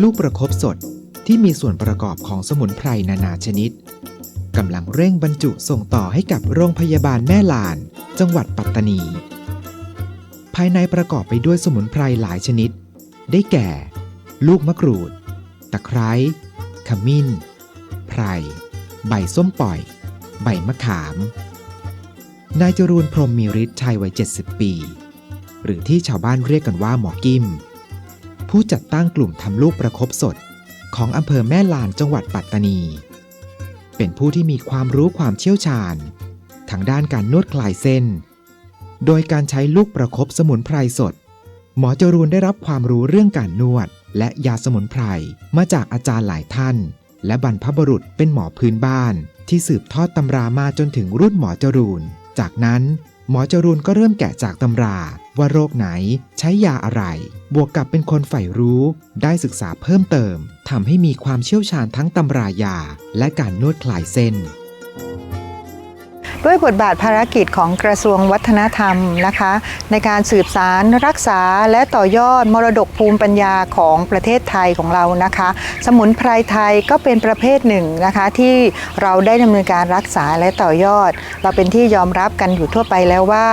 ลูกประคบสดที่มีส่วนประกอบของสมุนไพรนานาชนิดกำลังเร่งบรรจุส่งต่อให้กับโรงพยาบาลแม่ลาน จังหวัดปัตตานี ภายในประกอบไปด้วยสมุนไพรหลายชนิด ได้แก่ ลูกมะกรูด ตะไคร้ ขมิ้น ไพร ใบส้มปล่อย ใบมะขาม นายจรูนพรหมมีฤทธิ์ชายวัย 70 ปี หรือที่ชาวบ้านเรียกกันว่าหมอกิม ผู้จัดตั้งกลุ่มทำลูกประคบสด ของอำเภอแม่ลานจังหวัดปัตตานี เป็นผู้ที่มีความรู้ความเชี่ยวชาญ ทางด้านการนวดคลายเส้น โดยการใช้ลูกประคบสมุนไพรสด หมอจรูนได้รับความรู้เรื่องการนวด และยาสมุนไพรมาจากอาจารย์หลายท่าน และบรรพบุรุษเป็นหมอพื้นบ้าน ที่สืบทอดตำรามาจนถึงรุ่นหมอจรูน จากนั้น หมอจรูนก็เริ่มแกะจากตำราว่าโรคไหนใช้ยาอะไร บวกกับเป็นคนใฝ่รู้ ได้ศึกษาเพิ่มเติมทำให้มีความเชี่ยวชาญทั้งตำรายา และการนวดคลายเส้น ด้วยบทบาทภารกิจของกระทรวงวัฒนธรรมนะคะ ในการสืบสารรักษาและต่อยอดมรดกภูมิปัญญาของประเทศไทยของเรานะคะ สมุนไพรไทยก็เป็นประเภทหนึ่งนะคะที่เราได้ดำเนินการรักษาและต่อยอด เราเป็นที่ยอมรับกันอยู่ทั่วไปแล้วว่า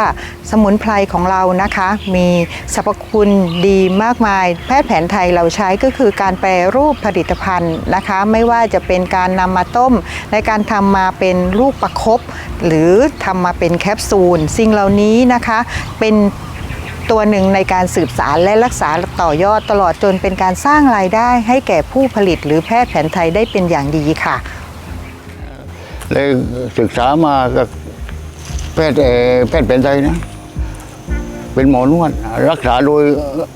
สมุนไพรของเรานะคะ มีสรรพคุณดีมากมาย แพทย์แผนไทยเราใช้ก็คือการแปรรูปผลิตภัณฑ์นะคะ ไม่ว่าจะเป็นการนำมาต้ม ในการทำมาเป็นลูกประคบหรือทำมาเป็นแคปซูล สิ่งเหล่านี้นะคะเป็นตัวหนึ่งในการสืบสารและรักษาต่อยอดตลอดจนเป็นการสร้างรายได้ให้แก่ผู้ผลิตหรือแพทย์แผนไทยได้เป็นอย่างดีค่ะเลยศึกษามากับแพทย์แพทย์แผนไทยนะ เป็นหมอนวดรักษาโดย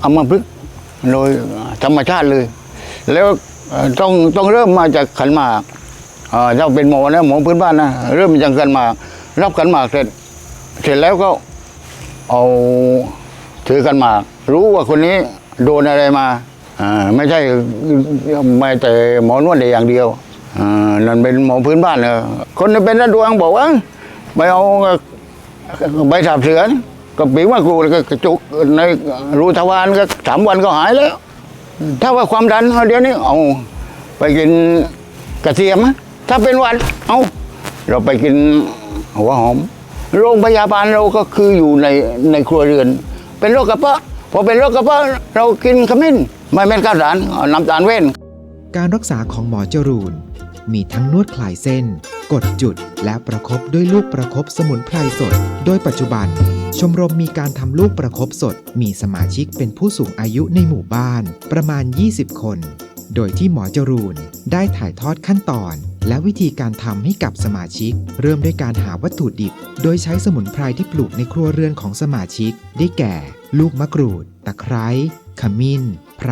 อัมพฤกษ์โดยธรรมชาติเลย แล้วต้องต้องเริ่มมาจากขันหมาก อ่าถ้าเป็นหมอนะหมอพื้นบ้านนะเริ่มจากขันหมากรับขันหมากเสร็จ เสร็จแล้วก็เอาถือขันหมากรู้ว่าคนนี้โดนอะไรมาอ่าไม่ใช่ไม่แต่หมอนวดแต่อย่างเดียวอ่านั่นเป็นหมอพื้นบ้านเลยคนที่เป็นระดวงบอกว่าไปเอาใบสาบเสือนก็ปีว่ากรูดก็กระจุกในรูทวารก็สามวันก็หายแล้ว ถ้าว่าความดันเดี๋ยวนี้เอาไปกินกระเทียมนะ ถ้าเป็นหวัดเอาเราไปกินหัวหอม โรงพยาบาลเราก็คืออยู่ในในครัวเรือน เป็นโรคกระเพาะพอเป็นโรคกระเพาะเรากินขมิ้นไม่เป็นข้าวสารน้ำตาลเว้น การรักษาของหมอจรูน มีทั้งนวดคลายเส้น กดจุดและประคบด้วยลูกประคบสมุนไพรสด โดยปัจจุบัน ชมรมมีการทำลูกประคบสด มีสมาชิกเป็นผู้สูงอายุในหมู่บ้านประมาณ 20 คน โดยที่หมอจรูนได้ถ่ายทอดขั้นตอน และวิธีการทำให้กับสมาชิก เริ่มด้วยการหาวัตถุดิบ โดยใช้สมุนไพรที่ปลูกในครัวเรือนของสมาชิก ได้แก่ ลูกมะกรูด ตะไคร้ขมิ้น ไพร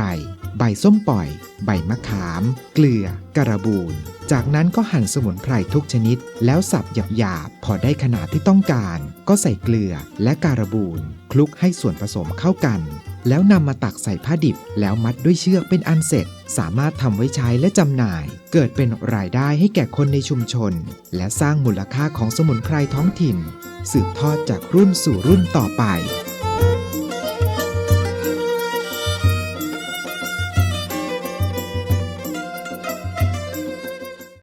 ใบส้มปล่อย ใบมะขาม เกลือ กระบูน จากนั้นก็หั่นสมุนไพรทุกชนิด แล้วสับหยาบๆ พอได้ขนาดที่ต้องการ ก็ใส่เกลือและการบูน คลุกให้ส่วนผสมเข้ากัน แล้วนำมาตักใส่ผ้าดิบ แล้วมัดด้วยเชือกเป็นอันเสร็จ สามารถทำไว้ใช้และจำหน่าย เกิดเป็นรายได้ให้แก่คนในชุมชน และสร้างมูลค่าของสมุนไพรท้องถิ่น สืบทอดจากรุ่นสู่รุ่นต่อไป